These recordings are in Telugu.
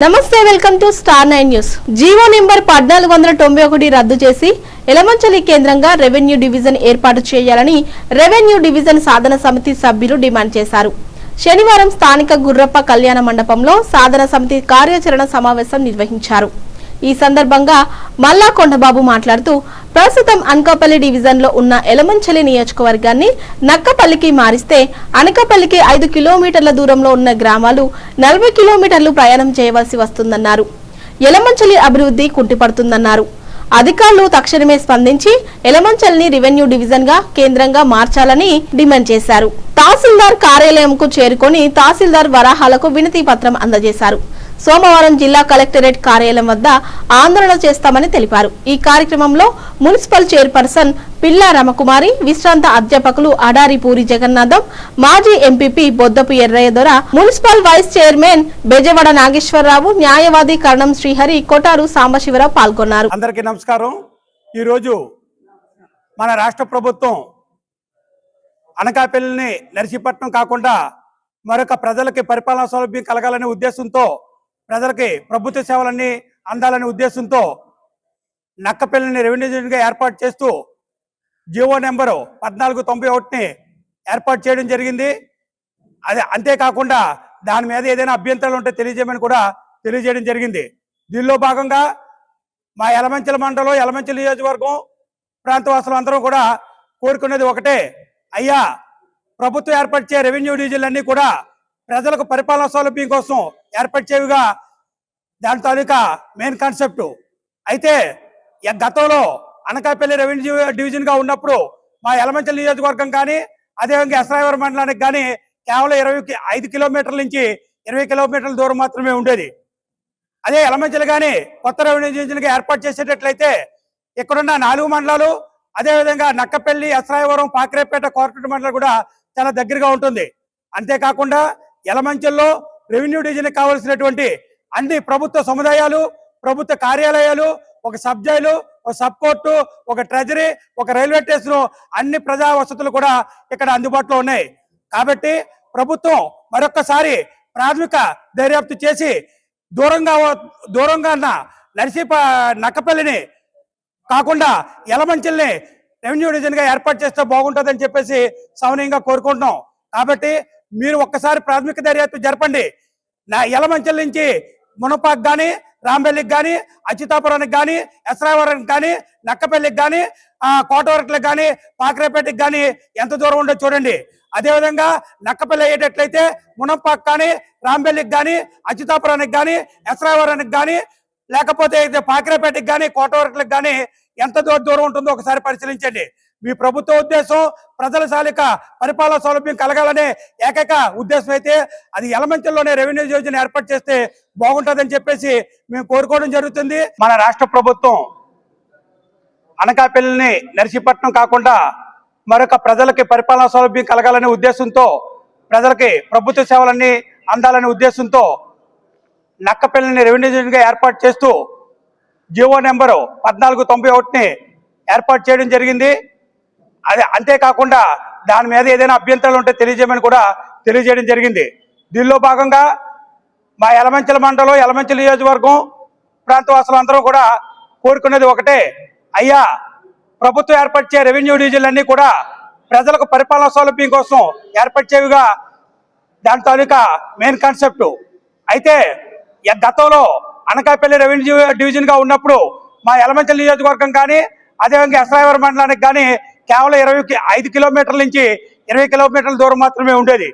నమస్తే welcome to star nine news. GO number పద్నాలుగు వందల తొంభై ఒకటి రద్దు చేసి ఎలమంచలి కేంద్రంగా రెవెన్యూ డివిజన్ ఏర్పాటు చేయాలని రెవెన్యూ డివిజన్ సాధన సమితి సభ్యులు డిమాండ్ చేశారు. శనివారం స్థానిక గుర్రప్ప కళ్యాణ మండపంలో సాధన సమితి కార్యాచరణ సమావేశం నిర్వహించారు. ఈ సందర్భంగా మల్లా కొండబాబు మాట్లాడుతూ ప్రస్తుతం అనకాపల్లి డివిజన్లో ఉన్న ఎలమంచలి నియోజకవర్గాన్ని నక్కపల్లికి మారిస్తే అనకాపల్లికి ఐదు కిలోమీటర్ల దూరంలో ఉన్న గ్రామాలు నలభై కిలోమీటర్లు ప్రయాణం చేయవలసి వస్తుందన్నారు. ఎలమంచలి అభివృద్ధి కుంటిపడుతుందన్నారు. అధికారులు తక్షణమే స్పందించి ఎలమంచల్ని రెవెన్యూ డివిజన్గా కేంద్రంగా మార్చాలని డిమాండ్ చేశారు. తహసీల్దార్ కార్యాలయంకు చేరుకొని తహసీల్దార్ వరాహాలకు వినతి పత్రం అందజేశారు. సోమవారం జిల్లా కలెక్టరేట్ కార్యాలయం వద్ద ఆందోళన చేస్తామని తెలిపారు. ఈ కార్యక్రమంలో మున్సిపల్ చైర్పర్సన్ పిల్లా రమకుమారి విశ్రాంత అధ్యాపకులు అడారి పూరి జగన్నాథం మాజీ MPP Boddapu Erraiah Dora municipal vice chairman Bezawada Nageswararao న్యాయవాది కరణం శ్రీహరి కొటారు సాంబశివరావు పాల్గొన్నారు. అందరికీ నమస్కారం. ఈరోజు మన రాష్ట్ర ప్రభుత్వం అనకాపల్లిని నర్సీపట్నం కాకుండా మరొక ప్రజలకి పరిపాలనా సౌలభ్యం కలగాలనే ఉద్దేశంతో ప్రజలకి ప్రభుత్వ సేవలన్నీ అందాలనే ఉద్దేశంతో నక్కపల్లిని రెవెన్యూ డివిజన్గా ఏర్పాటు చేస్తూ జియో నెంబరు పద్నాలుగు తొంభై ఒకటిని ఏర్పాటు చేయడం జరిగింది. అదే అంతేకాకుండా దాని మీద ఏదైనా అభ్యంతరాలు ఉంటే తెలియజేయమని కూడా తెలియజేయడం జరిగింది. దీనిలో భాగంగా మా ఎలమంచల మండలం ఎలమంచల నియోజకవర్గం ప్రాంతవాసులు అందరం కూడా కోరుకునేది ఒకటే. అయ్యా ప్రభుత్వం ఏర్పరిచే రెవెన్యూ డివిజన్లన్నీ కూడా ప్రజలకు పరిపాలన సౌలభ్యం కోసం ఏర్పరిచేవిగా దాని తాలూకా మెయిన్ కాన్సెప్ట్ అయితే ఈ గతంలో అనకాపల్లి రెవెన్యూ డివిజన్గా ఉన్నప్పుడు మా ఎలమంచల్ నియోజకవర్గం కానీ అదేవిధంగా ఎస్రాయవరం మండలానికి కానీ కేవలం ఇరవై ఐదు కిలోమీటర్ల నుంచి ఇరవై కిలోమీటర్ల దూరం మాత్రమే ఉండేది. అదే ఎలమంచలు కానీ కొత్త రెవెన్యూ డివిజన్గా ఏర్పాటు చేసేటట్లయితే ఇక్కడున్న నాలుగు మండలాలు అదేవిధంగా నక్కపల్లి ఎస్రాయవరం పాకిరేపేట కోరపేట మండలం కూడా చాలా దగ్గరగా ఉంటుంది. అంతేకాకుండా ఎలమంచల్లో రెవెన్యూ డివిజన్ కావాల్సినటువంటి అన్ని ప్రభుత్వ సముదాయాలు ప్రభుత్వ కార్యాలయాలు ఒక సబ్ జైలు ఒక సబ్ కోర్టు ఒక ట్రెజరీ ఒక రైల్వే స్టేషన్ అన్ని ప్రజా వసతులు కూడా ఇక్కడ అందుబాటులో ఉన్నాయి. కాబట్టి ప్రభుత్వం మరొక్కసారి ప్రాథమిక దర్యాప్తు చేసి దూరంగా దూరంగా ఉన్న నర్సీప నక్కపల్లిని కాకుండా ఎలమంచిల్ని రెవెన్యూ డివిజన్గా ఏర్పాటు చేస్తే బాగుంటుందని చెప్పేసి సౌనీయంగా కోరుకుంటున్నాం. కాబట్టి మీరు ఒక్కసారి ప్రాథమిక దర్యాప్తు జరపండి. నా ఎలమంచెల నుంచి మునపాకు కానీ రాంబెల్లికి కానీ అచ్యుతాపురానికి కానీ ఎస్రావరానికి కానీ నక్కపల్లికి కానీ కోటవరకులకు కానీ పాకరేపేటకి కానీ ఎంత దూరం ఉండో చూడండి. అదేవిధంగా నక్కపల్లి అయ్యేటట్లయితే మునంపాక్ కానీ రాంబెల్లికి కానీ అచ్యుతాపురానికి కానీ ఎస్రావరానికి కానీ లేకపోతే పాకరేపేటకి పాకిరేపేటకి కానీ కోటవరట్లకు కానీ ఎంత దూరం ఉంటుందో ఒకసారి పరిశీలించండి. మీ ప్రభుత్వ ఉద్దేశం ప్రజల సాలిక పరిపాలన సౌలభ్యం కలగాలనే ఏకైక ఉద్దేశం అయితే అది ఎలమంచల్లోనే రెవెన్యూ యోజన ఏర్పాటు చేస్తే బాగుంటుందని చెప్పేసి మేము కోరుకోవడం జరుగుతుంది. మన రాష్ట్ర ప్రభుత్వం అనకాపల్లిని నర్సీపట్నం కాకుండా మరొక ప్రజలకి పరిపాలనా సౌలభ్యం కలగాలనే ఉద్దేశంతో ప్రజలకి ప్రభుత్వ సేవలన్నీ అందాలనే ఉద్దేశంతో నక్కపల్లిని రెవెన్యూ డివిజన్గా ఏర్పాటు చేస్తూ జియో నెంబరు పద్నాలుగు తొంభై ఒకటిని ఏర్పాటు చేయడం జరిగింది. అదే అంతేకాకుండా దాని మీద ఏదైనా అభ్యంతరాలు ఉంటే తెలియజేయమని కూడా తెలియజేయడం జరిగింది. దీనిలో భాగంగా మా ఎలమంచల మండలం ఎలమంచల నియోజకవర్గం ప్రాంతవాసులు అందరూ కూడా కోరుకునేది ఒకటే. అయ్యా ప్రభుత్వం ఏర్పరిచే రెవెన్యూ డివిజన్లన్నీ కూడా ప్రజలకు పరిపాలనా సౌలభ్యం కోసం ఏర్పరిచేవిగా దాని తాలూకా మెయిన్ కాన్సెప్ట్. అయితే గతంలో అనకాపల్లి రెవెన్యూ డివిజన్గా ఉన్నప్పుడు మా ఎలమంచల నియోజకవర్గం కానీ అదేవిధంగా ఎస్రాయవరం మండలానికి కానీ కేవలం ఇరవై ఐదు కిలోమీటర్ల నుంచి ఇరవై కిలోమీటర్ల దూరం మాత్రమే ఉండేది.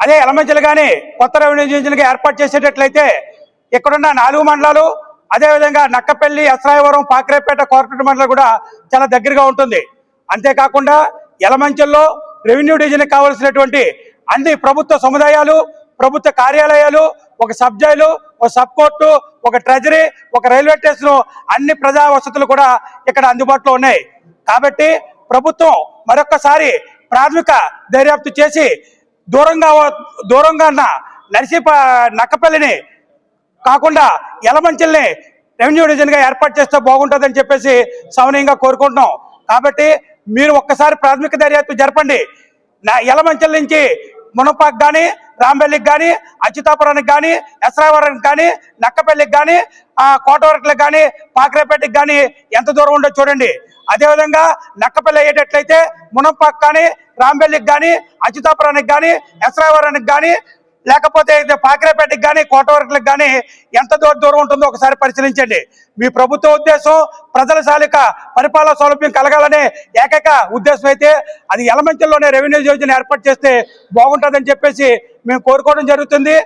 అదే ఎలమంచలు కానీ కొత్త రెవెన్యూ డివిజన్గా ఏర్పాటు చేసేటట్లయితే ఇక్కడున్న నాలుగు మండలాలు అదేవిధంగా నక్కపల్లి ఎస్రాయవరం పాకరేపేట కోరపేట మండలం కూడా చాలా దగ్గరగా ఉంటుంది. అంతేకాకుండా ఎలమంచల్లో రెవెన్యూ డివిజన్ కావాల్సినటువంటి అన్ని ప్రభుత్వ సముదాయాలు ప్రభుత్వ కార్యాలయాలు ఒక సబ్ జైలు ఒక సబ్ కోర్టు ఒక ట్రెజరీ ఒక రైల్వే స్టేషన్ అన్ని ప్రజా వసతులు కూడా ఇక్కడ అందుబాటులో ఉన్నాయి. కాబట్టి ప్రభుత్వం మరొక్కసారి ప్రాథమిక దర్యాప్తు చేసి దూరంగా దూరంగా ఉన్న నర్సీప నక్కపల్లిని కాకుండా ఎలమంచిల్ని రెవెన్యూ డివిజన్గా ఏర్పాటు చేస్తే బాగుంటుందని చెప్పేసి సవనీయంగా కోరుకుంటున్నాం. కాబట్టి మీరు ఒక్కసారి ప్రాథమిక దర్యాప్తు జరపండి. నా ఎలమంచల నుంచి మునపాక్ కానీ రాంబెల్లికి కానీ అచ్యుతాపురానికి కానీ ఎస్రావరానికి కానీ నక్కపల్లికి కానీ ఆ కోటవరకులకు కానీ పాకరేపేటకి కానీ ఎంత దూరం ఉండో చూడండి. అదేవిధంగా నక్కపల్లి అయ్యేటట్లయితే మునంపాక్ కానీ రాంబెల్లికి కానీ అచ్యుతాపురానికి కానీ ఎస్రావరానికి కానీ లేకపోతే ఇది పాకిరేపేటకి కానీ కోటవరకులకు కానీ ఎంత దూరం దూరం ఉంటుందో ఒకసారి పరిశీలించండి. మీ ప్రభుత్వ ఉద్దేశం ప్రజల సాలిక పరిపాలన సౌలభ్యం కలగాలనే ఏకైక ఉద్దేశం అయితే అది ఎలమంచల్లోనే రెవెన్యూ యోజన ఏర్పాటు చేస్తే బాగుంటుందని చెప్పేసి మేము కోరుకోవడం జరుగుతుంది.